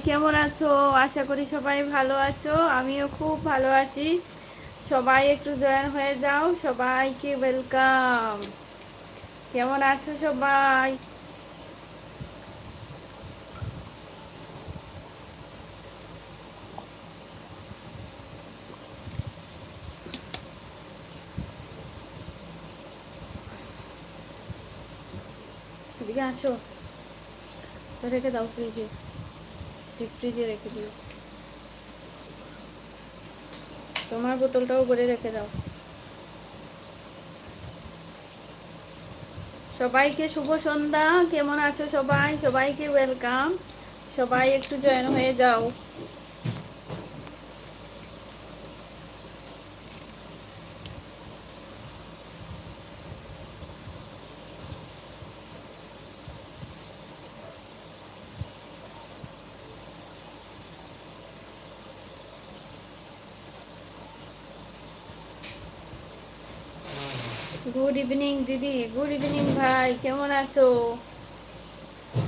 কেমন আছো? আশা করি সবাই ভালো আছো। আমিও খুব ভালো আছি। সবাই একটু জয়েন হয়ে যাও। সবাইকে ওয়েলকাম কেমন আছো সবাই? এদিকে আসো। রেখে দাও ফ্রিজে ডিপ ফ্রিজে রেখে দিও। তোমার বোতলটাও ভরে রেখে দাও। সবাইকে শুভ সন্ধ্যা। কেমন আছো সবাই? সবাইকে ওয়েলকাম সবাই একটু জয়েন হয়ে যাও। গুড ইভিনিং দিদি। গুড ইভিনিং ভাই। কেমন আছো?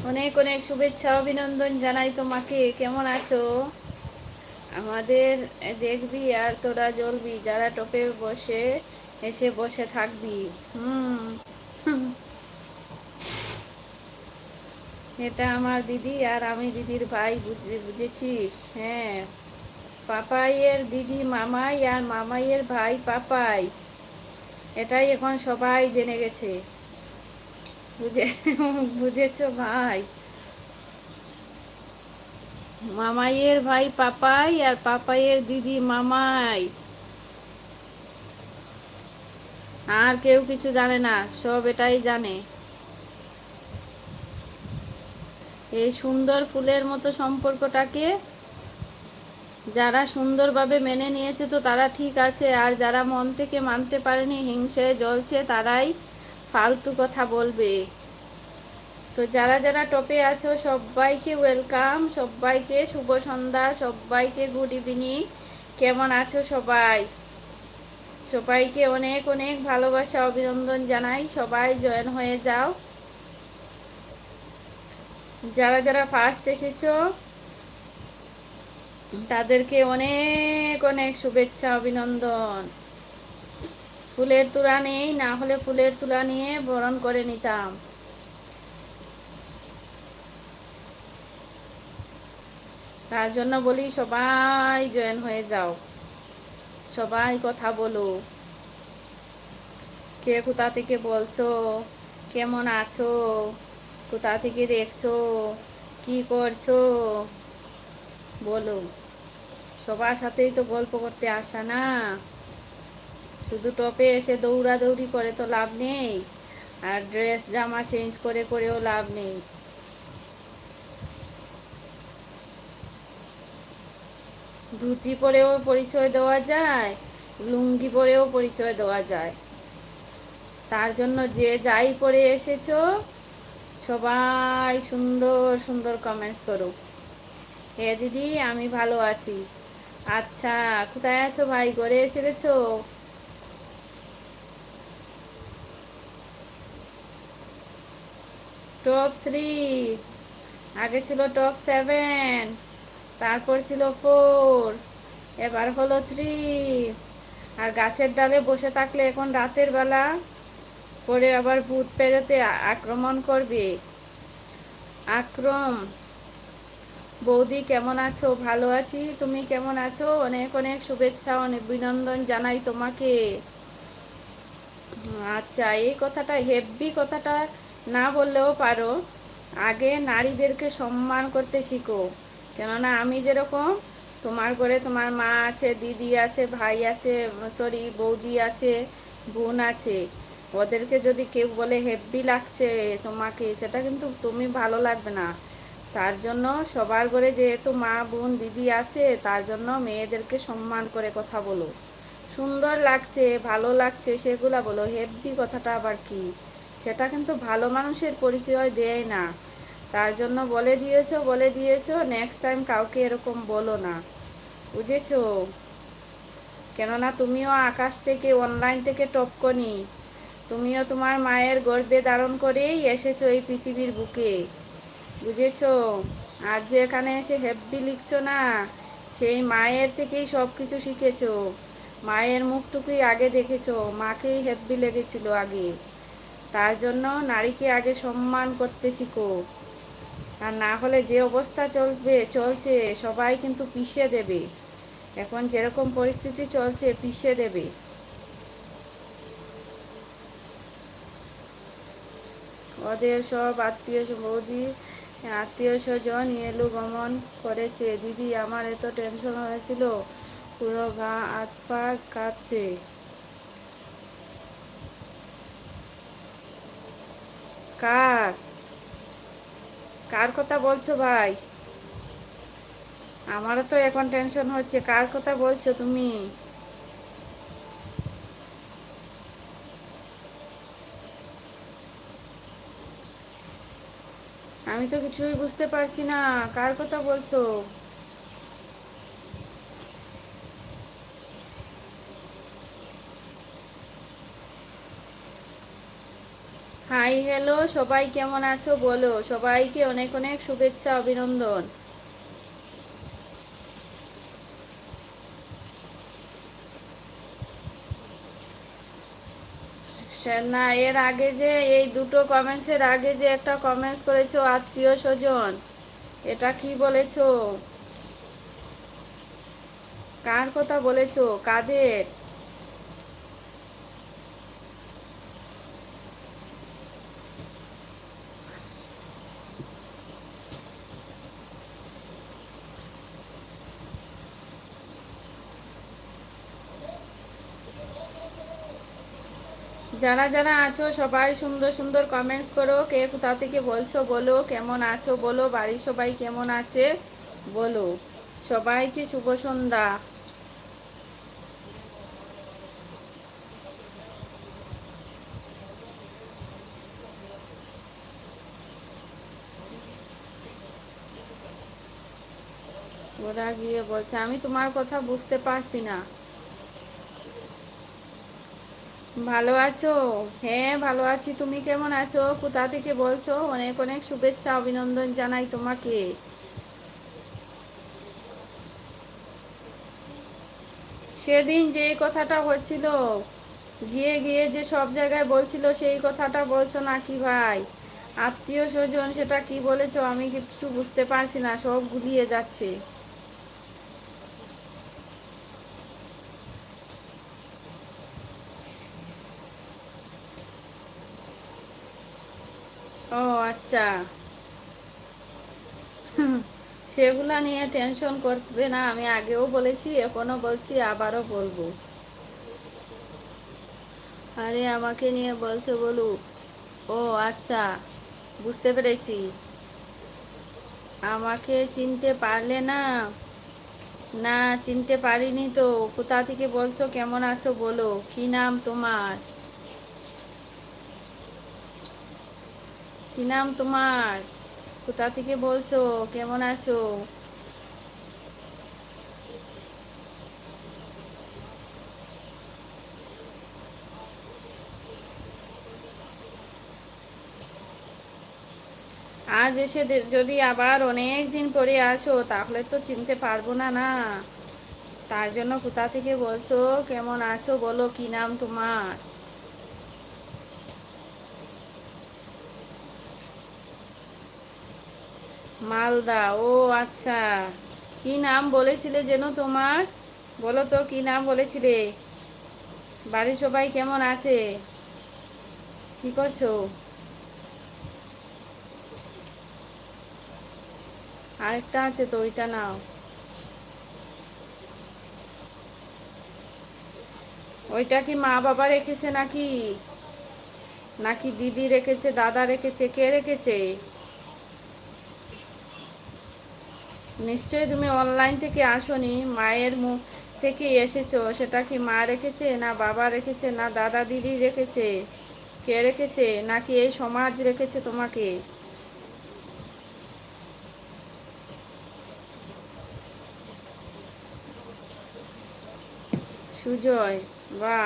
অনেক অনেক শুভেচ্ছা, অভিনন্দন জানাই তোমাকে। কেমন আছো? আমাদের দেখবি আর তোরা জ্বলবি। যারা টপে বসে, এসে বসে থাকবি। হুম। এটা আমার দিদি আর আমি দিদির ভাই, বুঝে, বুঝেছিস? হ্যাঁ। পাপাইয়ের দিদি মামাই আর মামাইয়ের ভাই পাপাই। এটাই এখন সবাই জেনে গেছে। বুঝে, বুঝেছ ভাই? মামাইয়ের ভাই পাপাই আর পাপাইয়ের দিদি মামাই। আর কেউ কিছু জানে না, সব এটাই জানে। এই সুন্দর ফুলের মতো সম্পর্কটাকে যারা সুন্দরভাবে মেনে নিয়েছে তো তারা ঠিক আছে, আর যারা মন থেকে মানতে পারেনি, হিংসে জ্বলছে, তারাই ফালতু কথা বলবে। তো যারা যারা টপে আছো, সবাইকে ওয়েলকাম, সবাইকে শুভ সন্ধ্যা, সবাইকে গুড ইভিনিং। কেমন আছো সবাই? সবাইকে অনেক অনেক ভালোবাসা, অভিনন্দন জানাই। সবাই জয়েন হয়ে যাও। যারা যারা ফার্স্ট এসেছ তাদেরকে অনেক অনেক শুভেচ্ছা, অভিনন্দন। ফুলের তুলা নেই, না হলে ফুলের তুলা নিয়ে বরণ করে নিতাম। তার জন্য বলি, সবাই জয়েন হয়ে যাও। সবাই কথা বলো। কে কোথা থেকে বলছো? কেমন আছো? কোথা থেকে দেখছ? কি করছ? বলো। সবার সাথেই তো গল্প করতে আসা না। শুধু টপে এসে দৌড়াদৌড়ি করে তো লাভ নেই। আর ড্রেস, জামা চেঞ্জ করে করেও লাভ নেই। ধুতি পরেও পরিচয় দেওয়া যায়, লুঙ্গি পরেও পরিচয় দেওয়া যায়। তার জন্য যে যাই পরে এসেছ, সবাই সুন্দর সুন্দর কমেন্টস করো। হে দিদি, আমি ভালো আছি। আচ্ছা কোথায় আছো ভাই? ঘরে এসে গেছো? Top three. আগে ছিল টপ সেভেন, তারপর ছিল ফোর, এবার হলো থ্রি। আর গাছের ডালে বসে থাকলে এখন রাতের বেলা, পরে আবার ভূত পেরোতে আক্রমণ করবে। আক্রম বৌদি, কেমন আছো? ভালো আছি। তুমি কেমন আছো? অনেক অনেক শুভেচ্ছা, অনেক অভিনন্দন জানাই তোমাকে। আচ্ছা এই কথাটা হেভি কথাটা না বললেও পারো। আগে নারীদেরকে সম্মান করতে শিখো। কেননা আমি যেরকম, তোমার ঘরে তোমার মা আছে, দিদি আছে, ভাই আছে, সরি, বৌদি আছে, বোন আছে। ওদেরকে যদি কেউ বলে হেভি লাগছে তোমাকে, সেটা কিন্তু তুমি ভালো লাগবে না। তার জন্য সবার ঘরে যেহেতু মা, বোন, দিদি আছে, তার জন্য মেয়েদেরকে সম্মান করে কথা বলো। সুন্দর লাগছে, ভালো লাগছে, সেগুলা বলো। হেভি কথাটা আবার কি? সেটা কিন্তু ভালো মানুষের পরিচয় দেয় না। তার জন্য বলে দিয়েছ বলে দিয়েছ নেক্সট টাইম কাউকে এরকম বলো না। বুঝেছ? কেননা তুমিও আকাশ থেকে অনলাইন থেকে টপকনি। তুমিও তোমার মায়ের গর্বে ধারণ করেই এসেছ এই পৃথিবীর বুকে। বুঝেছ? আর যে এখানে এসে হেব্বি লিখছো না, সেই মায়ের থেকেই সব কিছু শিখেছো। মায়ের মুখটুকুই আগে দেখেছ, মাকেই হেব্বি লেগেছিল আগে। তার জন্য নারীকে আগে সম্মান করতে শিখো। আর না হলে যে অবস্থা চলবে, চলছে, সবাই কিন্তু পিষে দেবে। এখন যেরকম পরিস্থিতি চলছে, পিষে দেবে। ওদের সব আত্মীয় বৌদি আত্মীয় স্বজন গমন করেছে। দিদি, আমার এত টেনশন হয়েছিল। পুরো গা হাত পা কাঁপছে। কার? কার কথা বলছো ভাই? আমারও তো এখন টেনশন হচ্ছে। কার কথা বলছো তুমি? আমি তো কিছুই বুঝতে পারছি না। কার কথা বলছো? হাই হ্যালো সবাই কেমন আছো বলো? সবাইকে অনেক অনেক শুভেচ্ছা, অভিনন্দন। না, এর আগে যে, এই দুটো কমেন্টসের আগে যে একটা কমেন্টস করেছ, আত্মীয় স্বজন, এটা কি বলেছ? কার কথা বলেছ? কাদের? যারা যারা আছো, সবাই সুন্দর সুন্দর কমেন্টস করো। কে কোথা থেকে বলছো বলো, কেমন আছো বলো, বাড়ির সবাই কেমন আছে বলো। সবাইকে শুভ সন্ধ্যা। ওরা গিয়ে বলছে, আমি তোমার কথা বুঝতে পারছি না। ভালো আছো? হ্যাঁ ভালো আছি। তুমি কেমন আছো? কোথা থেকে বলছো? অনেক অনেক শুভেচ্ছা, অভিনন্দন জানাই তোমাকে। সেদিন যে কথাটা হচ্ছিল, গিয়ে গিয়ে যে সব জায়গায় বলছিল, সেই কথাটা বলছো নাকি ভাই? আত্মীয় স্বজন সেটা কি বলেছ? আমি কিছু বুঝতে পারছি না, সব গুলিয়ে যাচ্ছে। ও আচ্ছা। সেগুলা নিয়ে টেনশন করবে না, আমি আগেও বলেছি, এখনও বলছি, আবারও বলব। আরে, আমাকে নিয়ে বলছে বলুক ও আচ্ছা বুঝতে পেরেছি। আমাকে চিনতে পারলে না? না, চিনতে পারিনি তো। কোথা থেকে বলছো, কেমন আছো বলো। কি নাম তোমার? কি নাম তোমার? কোথা থেকে বলছো? কেমন আছো? আজ এসে যদি আবার অনেক দিন পরে আসো, তাহলে তো চিনতে পারব না না। তার জন্য কোথা থেকে বলছো? কেমন আছো? বলো কি নাম তোমার? মালদা, ও আচ্ছা। কি নাম বলেছিলে যেন তোমার? বলো তো, কি নাম বলেছিলে? বাড়ির সবাই কেমন আছে? কি করছ? আরেকটা আছে তো, ওইটা নাও। ওইটা কি মা বাবা রেখেছে নাকি? নাকি দিদি রেখেছে, দাদা রেখেছে, কে রেখেছে? নিশ্চয়ই তুমি অনলাইন থেকে আসনি, মায়ের মুখ থেকে এসেছ, সেটা কি মা রেখেছে, না বাবা রেখেছে, না দাদা দিদি রেখেছে, কে রেখেছে, নাকি এই সমাজ রেখেছে তোমাকে? সুজয় বা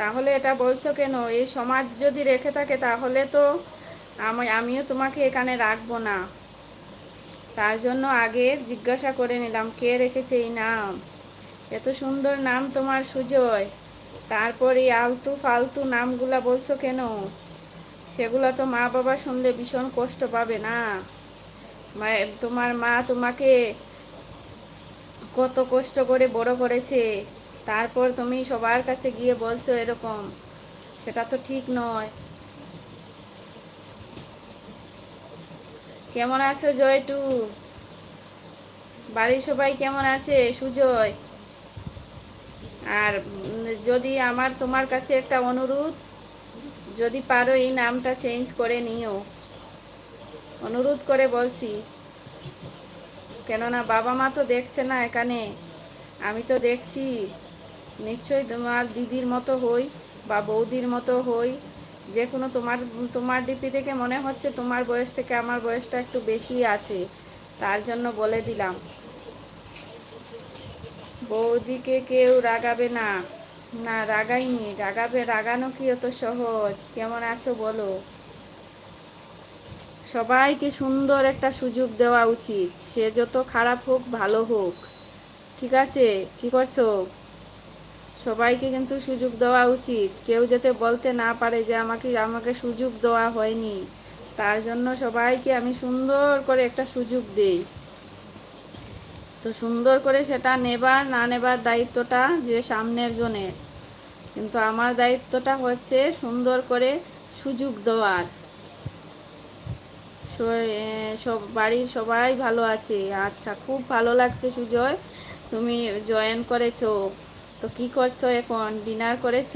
তাহলে এটা বলছো কেন? এই সমাজ যদি রেখে থাকে, তাহলে তো আমি, আমিও তোমাকে এখানে রাখব না। তার জন্য আগে জিজ্ঞাসা করে নিলাম, কে রেখেছে এই নাম? এত সুন্দর নাম তোমার সুজয়। তারপর এই আলতু ফালতু নামগুলা বলছো কেন? সেগুলো তো মা বাবা শুনলে ভীষণ কষ্ট পাবে না। তোমার মা তোমাকে কত কষ্ট করে বড় করেছে। তারপর তুমি সবার কাছে গিয়ে বলছো এরকম। সেটা তো ঠিক নয়। কেমন আছো জয়টু? বাড়ির সবাই কেমন আছে? সুজয়? আর যদি আমার, তোমার কাছে একটা অনুরোধ, যদি পারো এই নামটা চেঞ্জ করে নিও। অনুরোধ করে বলছি। কেননা বাবা মা তো দেখছে না এখানে। আমি তো দেখছি। নিশ্চয়ই তোমার দিদির মতো হই বা বৌদির মতো হই। যে কোনো তোমার তোমার ডিপি থেকে মনে হচ্ছে তোমার বয়স থেকে আমার বয়সটা একটু বেশি আছে, তার জন্য বলে দিলাম। বৌদিকে কেউ রাগাবে না। না, রাগাইনি। রাগাবে, রাগানো কি অত সহজ? কেমন আছো বলো? সবাইকে সুন্দর একটা সুযোগ দেওয়া উচিত। সে যত খারাপ হোক, ভালো হোক। ঠিক আছে? কি করছ? সবাইকে কিন্তু সুযোগ দেওয়া উচিত। কেউ যাতে বলতে না পারে যে আমাকে আমাকে সুযোগ দেওয়া হয়নি। তার জন্য সবাইকে আমি সুন্দর করে একটা সুযোগ দেই। তো সুন্দর করে সেটা নেবার, না নেবার দায়িত্বটা যে সামনের জনের কিন্তু আমার দায়িত্বটা হচ্ছে সুন্দর করে সুযোগ দেওয়ার। সব বাড়ির সবাই ভালো আছে। আচ্ছা খুব ভালো লাগছে সুজয়। তুমি জয়েন করেছ। তো কি করছ এখন? ডিনার করেছ?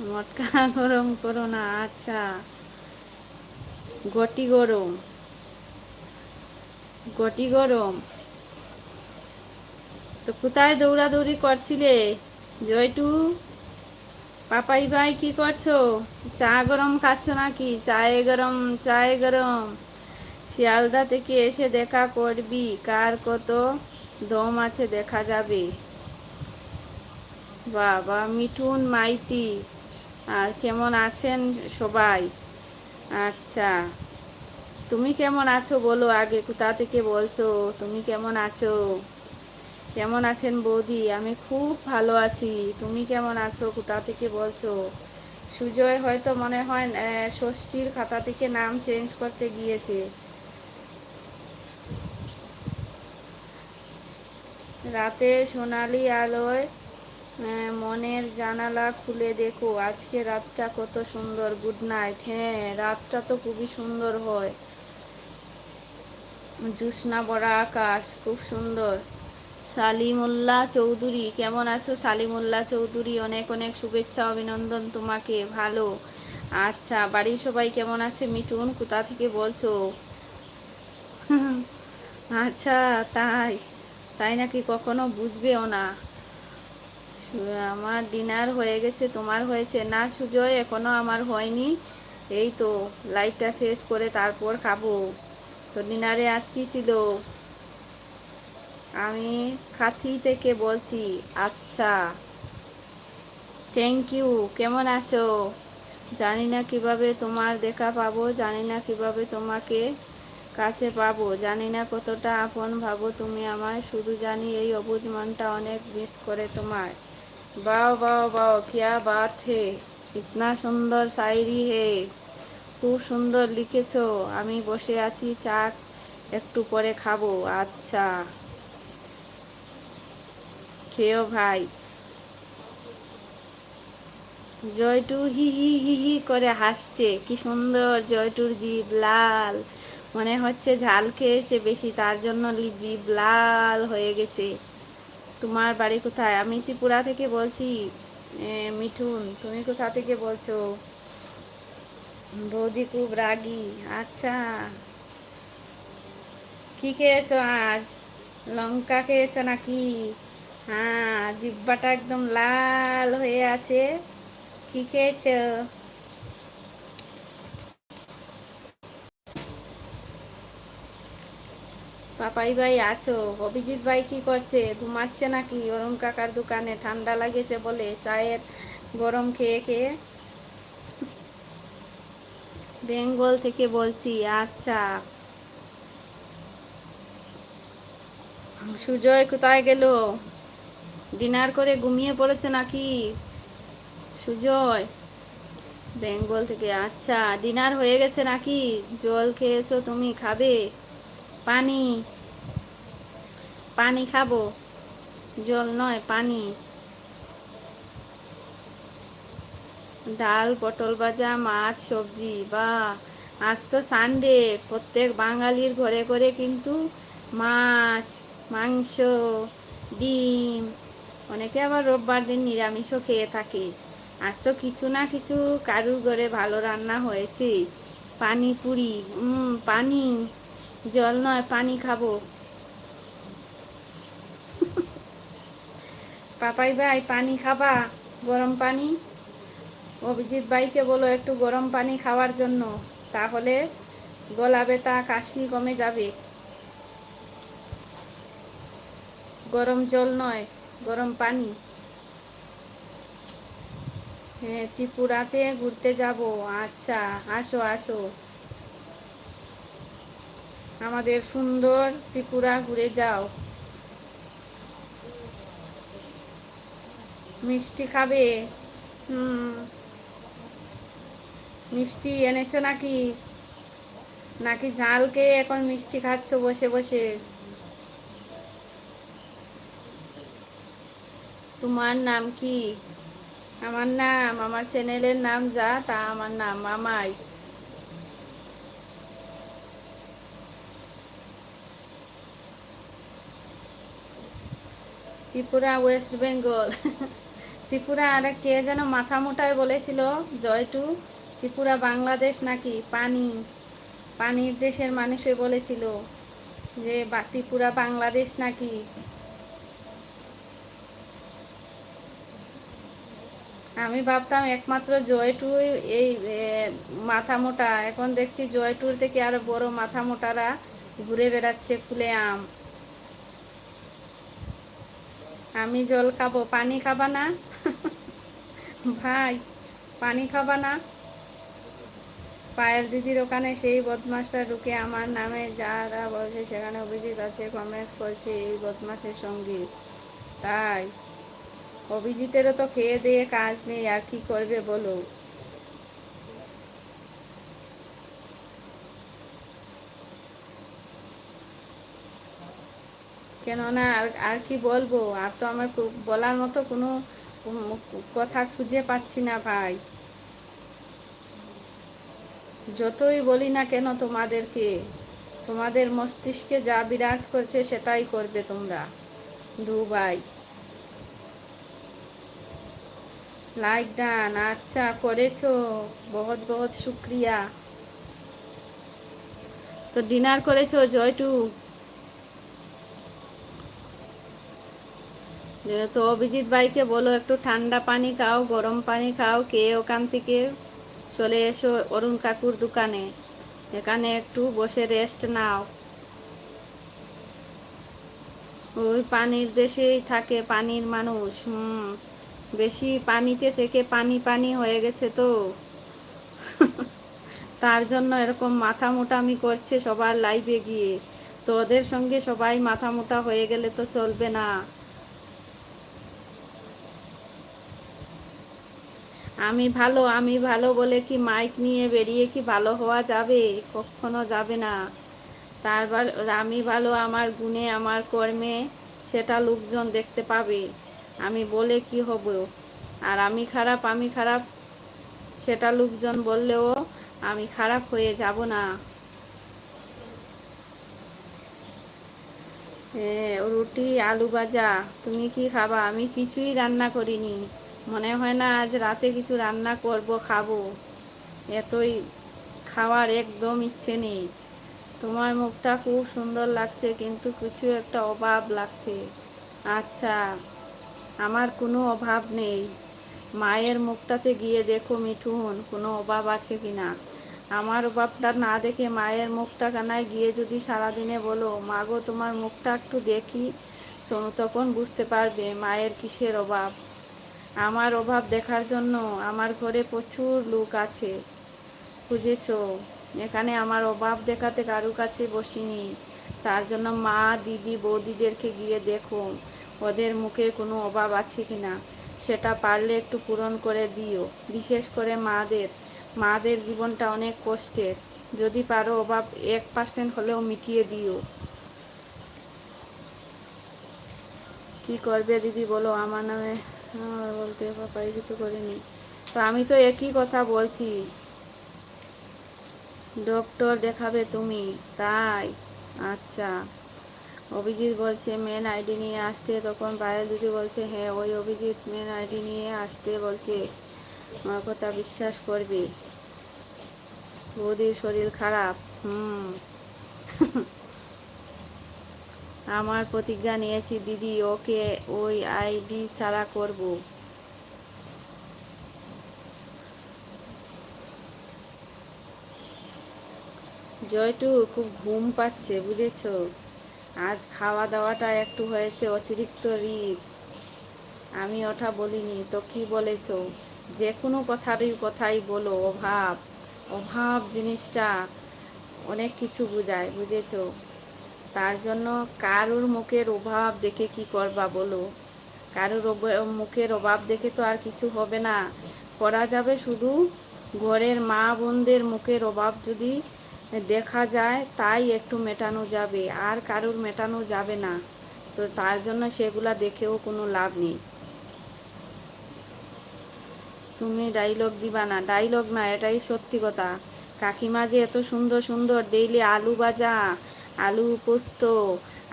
মটকা গরম করো না আচ্ছা। গটি গরম। গটি গরম। তো কোথায় দৌড়াদৌড়ি করছিলে? জয়টু? পাপাই ভাই কি করছ? চা গরম খাচ্ছ নাকি? চায়ে গরম চায়ে গরম। শিয়ালদা থেকে এসে দেখা করবি? কার কত দম আছে দেখা যাবে। বাবা, মিঠুন মাইতি, আর কেমন আছেন সবাই? আচ্ছা তুমি কেমন আছো বলো আগে কোথা থেকে বলছো? তুমি কেমন আছো? কেমন আছেন বৌদি? আমি খুব ভালো আছি। তুমি কেমন আছো? কোথা থেকে বলছো? সুজয় হয়তো মনে হয় ষষ্ঠীর খাতা থেকে নাম চেঞ্জ করতে গিয়েছে। রাতে সোনালি আলোয় মনের জানালা খুলে দেখো, আজকে রাতটা কত সুন্দর গুড নাইট হ্যাঁ রাতটা তো খুবই সুন্দর হয়। জ্যোৎস্না ভরা আকাশ, খুব সুন্দর। সালিমুল্লাহ চৌধুরী, কেমন আছো? সালিমুল্লাহ চৌধুরী, অনেক অনেক শুভেচ্ছা, অভিনন্দন তোমাকে, ভালো। আচ্ছা বাড়ির সবাই কেমন আছে? মিঠুন, কোথা থেকে বলছো? আচ্ছা তাই। তাই নাকি কখনো বুঝবেও না? আমার ডিনার হয়ে গেছে, তোমার হয়েছে। না সুজয়, এখনও আমার হয়নি। এই তো লাইভটা শেষ করে তারপর খাব। তো ডিনারে আজ কি ছিল? আমি খাথি থেকে বলছি আচ্ছা। থ্যাংক ইউ কেমন আছো? জানি না কীভাবে তোমার দেখা পাবো, জানি না কীভাবে তোমাকে কাছে পাবো। জানি না কতটা আপন ভাবো তুমি আমায়, শুধু জানি এই অবুঝ মনটা অনেক মিস করে তোমায়। বাও বাও বাও, কিয়া বাত হে, ইতনা সুন্দর শায়রি হে, খুব সুন্দর লিখেছো, আমি বসে আছি চা একটু পরে খাব আচ্ছা। খেও ভাই। জয়টু হি হি হি হি করে হাসছে, কি সুন্দর জয়টুর জিভ, লাল। মনে হচ্ছে ঝাল খেয়েছে বেশি, তার জন্য জিভ লাল হয়ে গেছে। তোমার বাড়ি কোথায়? আমি ত্রিপুরা থেকে বলছি মিঠুন, তুমি কোথা থেকে বলছো? বৌদি খুব রাগী। আচ্ছা। কি খেয়েছো আজ? লঙ্কা খেয়েছো নাকি? হ্যাঁ জিব্বাটা একদম লাল হয়ে আছে। কি খেয়েছো? পাপাই ভাই আছো? অভিজিৎ ভাই কি করছে? ঘুমাচ্ছে নাকি? অরুণ কাকার দোকানে ঠান্ডা লাগেছে বলে চায়ের গরম খেয়ে খেয়ে বেঙ্গল থেকে বলছি আচ্ছা। সুজয় কোথায় গেল? ডিনার করে ঘুমিয়ে পড়েছে নাকি? সুজয়, বেঙ্গল থেকে আচ্ছা। ডিনার হয়ে গেছে নাকি? জল খেয়েছো তুমি, খাবে? পানি। পানি খাব। জল নয়, পানি। ডাল, পটল ভাজা, মাছ, সবজি বা আজ তো সানডে প্রত্যেক বাঙালির ঘরে ঘরে কিন্তু মাছ, মাংস, ডিম। অনেকে আবার রোববার দিন নিরামিষও খেয়ে থাকে। আজ তো কিছু না কিছু কারুর ঘরে ভালো রান্না হয়েছে। পানিপুরি, উম, পানি। জল নয়, পানি খাব। পাপাই ভাই, পানি খাবা? গরম পানি? অভিজিৎ ভাইকে বলো একটু গরম পানি খাওয়ার জন্য, তাহলে গলা ব্যথা, কাশি কমে যাবে। গরম জল নয়, গরম পানি। হ্যাঁ ত্রিপুরাতে ঘুরতে যাব। আচ্ছা আসো আসো। আমাদের সুন্দর ত্রিপুরা ঘুরে যাও। মিষ্টি খাবে? হুম। মিষ্টি এনেছো নাকি? নাকি ঝালকে এখন মিষ্টি খাচ্ছ বসে বসে? তোমার নাম কি? আমার নাম, আমার চ্যানেলের নাম যা, তা আমার নাম মামাই ত্রিপুরা ওয়েস্ট বেঙ্গল ত্রিপুরা আর কে যেন মাথা মোটায় বলেছিল জয়টু ত্রিপুরা, বাংলাদেশ নাকি? পানি। পানির দেশের মানুষে বলেছিল যে ত্রিপুরা, বাংলাদেশ নাকি? আমি ভাবতাম একমাত্র জয়টু এই মাথা মোটা। এখন দেখছি জয়টুর থেকে আরও বড় মাথা মোটারা ঘুরে বেড়াচ্ছে খুলে আম। আমি জল খাব, পানি খাবা না? ভাই, পানি খাবা না? পায়েল দিদির ওখানে সেই বদমাসটা ঢুকে আমার নামে যারা বলছে সেখানে অভিজিৎ আছে, কমেন্টস করছে এই বদমাসের সঙ্গে। তাই, অভিজিতেরও তো খেয়ে দিয়ে কাজ নেই, আর কি করবে বলো? কেননা আর আর কি বলব? আর তো আমার বলার মতো কোনো কথা খুঁজে পাচ্ছি না ভাই। যতই বলি না কেন তোমাদেরকে, তোমাদের মস্তিষ্কে যা বিরাজ করছে সেটাই করবে তোমরা, দু ভাই। লাইক ডান আচ্ছা করেছ, বহুত বহুত শুক্রিয়া। তো ডিনার করেছ, জয়টু? তো অভিজিৎ ভাইকে বলো, একটু ঠান্ডা পানি খাও, গরম পানি খাও, কে ওখান থেকে চলে এসো অরুণ কাকুর দোকানে। এখানে একটু বসে রেস্ট নাও। ওই পানির দেশেই থাকে পানির মানুষ, হুম। বেশি পানিতে থেকে পানি পানি হয়ে গেছে তো। তার জন্য এরকম মাথা মোটামি করছে সবার লাইভে গিয়ে। তো ওদের সঙ্গে সবাই মাথা মোটা হয়ে গেলে তো চলবে না। আমি ভালো আমি ভালো বলে কি মাইক নিয়ে বেরিয়ে কি ভালো হওয়া যাবে? কখনো যাবে না। তারপর আমি ভালো, আমার গুণে, আমার কর্মে সেটা লোকজন দেখতে পাবে। আমি বলে কি হব? আর আমি খারাপ আমি খারাপ সেটা লোকজন বললেও আমি খারাপ হয়ে যাব না। রুটি, আলু ভাজা, তুমি কি খাবা? আমি কিছুই রান্না করিনি। মনে হয় না আজ রাতে কিছু রান্না করব, খাব। এতই খাওয়ার একদম ইচ্ছে নেই। তোমার মুখটা খুব সুন্দর লাগছে, কিন্তু কিছু একটা অভাব লাগছে। আচ্ছা আমার কোনো অভাব নেই। মায়ের মুখটাতে গিয়ে দেখো মিঠুন, কোনো অভাব আছে কি না? আমার অভাবটা না দেখে মায়ের মুখটা কানায় গিয়ে যদি সারাদিনে বলো মাগো তোমার মুখটা একটু দেখি। তখন বুঝতে পারবে মায়ের কিসের অভাব। আমার অভাব দেখার জন্য আমার ঘরে প্রচুর লোক আছে, বুঝেছ? এখানে আমার অভাব দেখাতে কারু কাছে বসিনি। তার জন্য মা, দিদি, বৌদিদেরকে গিয়ে দেখো, ওদের মুখে কোনো অভাব আছে কি না সেটা পারলে একটু পূরণ করে দিও, বিশেষ করে মাদের। মাদের জীবনটা অনেক কষ্টের। যদি পারো অভাব এক পার্সেন্ট হলেও মিটিয়ে দিও। কি করবে দিদি বলো? আমার নামে আমার বলতে পাপাই কিছু করিনি। তো আমি তো একই কথা বলছি। ডক্টর দেখাবে তুমি, তাই? আচ্ছা। অভিজিৎ বলছে মেন আইডি নিয়ে আসতে। তখন পায়েল দিদি বলছে হ্যাঁ ওই অভিজিৎ মেন আইডি নিয়ে আসতে বলছে। আমার কথা বিশ্বাস করবে। বৌদির শরীর খারাপ। হুম। আমার প্রতিজ্ঞা নিয়েছি, দিদি, ওকে ওই আইডি ছাড়া করব। জয়টু, খুব ঘুম পাচ্ছে, বুঝেছ? আজ খাওয়া দাওয়াটা একটু হয়েছে, অতিরিক্ত রিচ। আমি ওটা বলিনি, তো কি বলেছ? যে কোনো কথারই কথাই বলো, অভাব। অভাব জিনিসটা অনেক কিছু বোঝায়, বুঝেছ? তার জন্য কারুর মুখের অভাব দেখে কি করবা বলো? কারুর মুখের অভাব দেখে তো আর কিছু হবে না। করা যাবে শুধু ঘরের মা বোনদের মুখের অভাব যদি দেখা যায়, তাই একটু মেটানো যাবে। আর কারুর মেটানো যাবে না। তো তার জন্য সেগুলা দেখেও কোনো লাভ নেই। তুমি ডাইলগ দিবা না। ডাইলগ না, এটাই সত্যি কথা। কাকিমা যে এত সুন্দর সুন্দর ডেইলি আলু ভাজা আলু পোস্ত,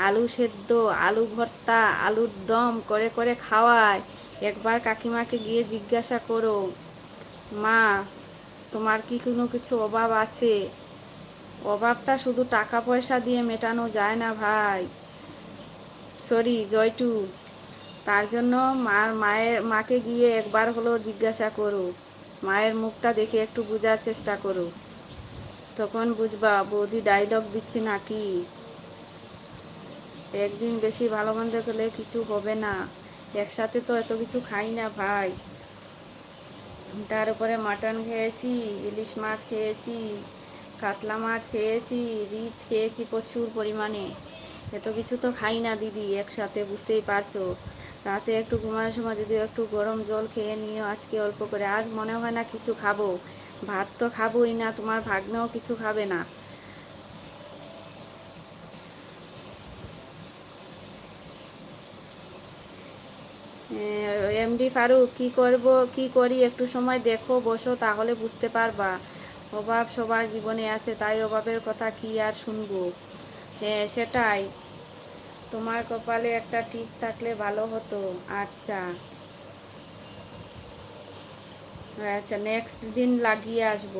আলু সেদ্ধ, আলু ভর্তা, আলুর দম করে করে খাওয়ায়। একবার কাকিমাকে গিয়ে জিজ্ঞাসা করো, মা, তোমার কি কোনো কিছু অভাব আছে? অভাবটা শুধু টাকা পয়সা দিয়ে মেটানো যায় না ভাই। সরি, জয়টু। তার জন্য মার মায়ের, মাকে গিয়ে একবার হলো জিজ্ঞাসা করো। মায়ের মুখটা দেখে একটু বোঝার চেষ্টা করো। তখন বুঝবা বৌদি ডায়লগ দিচ্ছে নাকি? একদিন বেশি ভালো মন্দ খেলে কিছু হবে না। একসাথে তো এত কিছু খাই না ভাই। তার উপরে মাটন খেয়েছি, ইলিশ মাছ খেয়েছি, কাতলা মাছ খেয়েছি, রিচ খেয়েছি প্রচুর পরিমাণে। এত কিছু তো খাই না দিদি, একসাথে বুঝতেই পারছ। রাতে একটু ঘুমানোর সময় যদি একটু গরম জল খেয়ে নিও, আজকে অল্প করে। আজ মনে হয় না কিছু খাব। ভাত তো খাবোই না, তোমার ভাগ্নেও কিছু খাবে না। এমডি ফারুক, কি করব, কি করি? একটু সময় দেখো, বসো, তাহলে বুঝতে পারবা। অভাব সবার জীবনে আছে, তাই অভাবের কথা কি আর শুনব? হ্যাঁ সেটাই। তোমার কপালে একটা টিপ থাকলে ভালো হতো। আচ্ছা। আচ্ছা নেক্সট দিন লাগিয়ে আসব।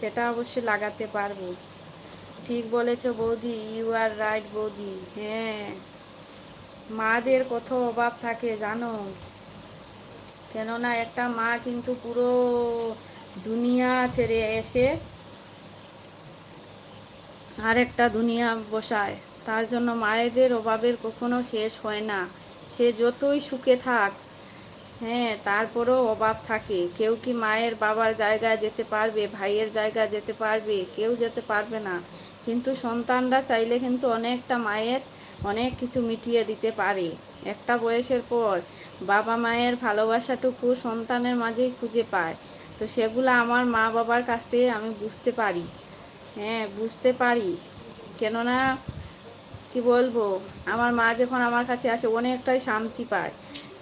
সেটা অবশ্যই লাগাতে পারব। ঠিক বলেছ বৌদি ইউ আর রাইট বৌদি। হ্যাঁ মাদের কত অভাব থাকে জানো? কেননা একটা মা কিন্তু পুরো দুনিয়া ছেড়ে এসে আর একটা দুনিয়া বসায়। তার জন্য মায়েদের অভাবের কখনো শেষ হয় না। সে যতই সুখে থাক হ্যাঁ তারপরেও অভাব থাকে। কেউ কি মায়ের বাবার জায়গায় যেতে পারবে, ভাইয়ের জায়গায় যেতে পারবে? কেউ যেতে পারবে না। কিন্তু সন্তানরা চাইলে কিন্তু অনেকটা মায়ের অনেক কিছু মিটিয়ে দিতে পারে। একটা বয়সের পর বাবা মায়ের ভালোবাসাটুকু সন্তানের মাঝেই খুঁজে পায়। তো সেগুলো আমার মা বাবার কাছে আমি বুঝতে পারি। হ্যাঁ বুঝতে পারি। কেননা, কি বলব? আমার মা যখন আমার কাছে আসে, অনেকটাই শান্তি পায়।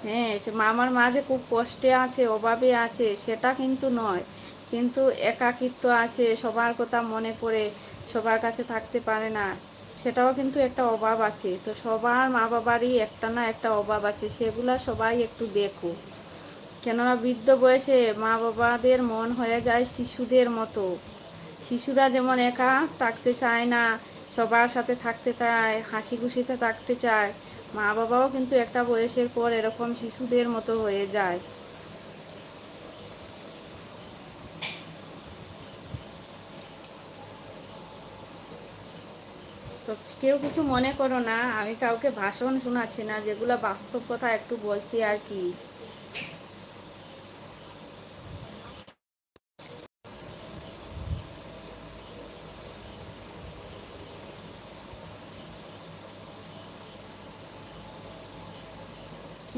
হ্যাঁ আমার মা যে খুব কষ্টে আছে, অভাবে আছে, সেটা কিন্তু নয়। কিন্তু একাকিত্ব আছে, সবার কথা মনে পড়ে, সবার কাছে থাকতে পারে না, সেটাও কিন্তু একটা অভাব আছে। তো সবার মা বাবারই একটা না একটা অভাব আছে, সেগুলা সবাই একটু দেখো কেননা বৃদ্ধ বয়সে মা বাবাদের মন হয়ে যায় শিশুদের মতো। শিশুরা যেমন একা থাকতে চায় না, সবার সাথে থাকতে চায় হাসি খুশিতে থাকতে চায় মা বাবাও কিন্তু একটা বয়সের পর এরকম শিশুদের মতো হয়ে যায়। তো কেউ কিছু মনে করো না, আমি কাউকে ভাষণ শোনাচ্ছি না, যেগুলো বাস্তব কথা একটু বলছি আর কি।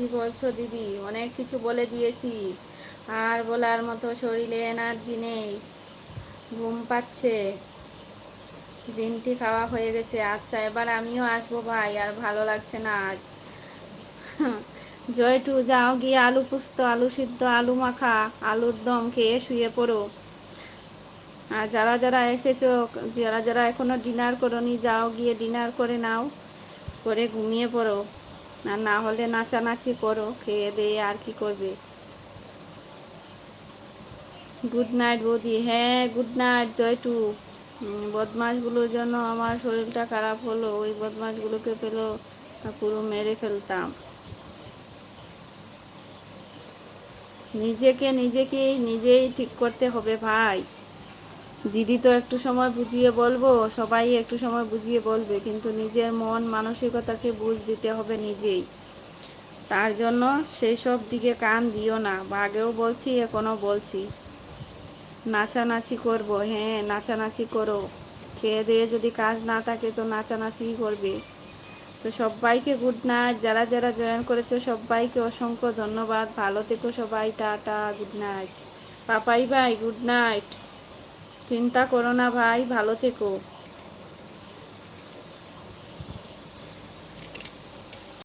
কি বলছো দিদি? অনেক কিছু বলে দিয়েছি। আর বলার মতো শরীরে এনার্জি নেই। ঘুম পাচ্ছে। গ্রিনটি খাওয়া হয়ে গেছে। আচ্ছা এবার আমিও আসব ভাই, আর ভালো লাগছে না আজ। জয়টু, যাও গিয়ে আলু পুস্ত, আলু সিদ্ধ, আলু মাখা, আলুর দম খেয়ে শুয়ে পড়ো। আর যারা যারা এসেছ, যারা যারা এখনও ডিনার করনি, যাও গিয়ে ডিনার করে নাও। করে ঘুমিয়ে পড়ো। আর না হলে নাচানাচি করো, খেয়ে দিয়ে আর কি করবে? গুড নাইট বৌদি। হ্যাঁ গুড নাইট জয়টু। বদমাশগুলোর জন্য আমার শরীরটা খারাপ হলো, ওই বদমাশগুলোকে পেল পুরো মেরে ফেলতাম। নিজেকে নিজেকে নিজেই ঠিক করতে হবে ভাই। দিদি তো একটু সময় বুঝিয়ে বলব, সবাই একটু সময় বুঝিয়ে বলবে, কিন্তু নিজের মন মানসিকতাকে বুঝ দিতে হবে নিজেই। তার জন্য সেই সব দিকে কান দিও না বা আগেও বলছি এখনও বলছি। নাচানাচি করব হ্যাঁ নাচানাচি করো। খেয়ে দিয়ে যদি কাজ না থাকে তো নাচানাচি করবে। তো সবাইকে গুড নাইট যারা যারা জয়েন করেছ সবাইকে অসংখ্য ধন্যবাদ। ভালো থেকো সবাই, টাটা গুড নাইট পাপাই ভাই গুড নাইট চিন্তা করো না ভাই ভালো থেকো।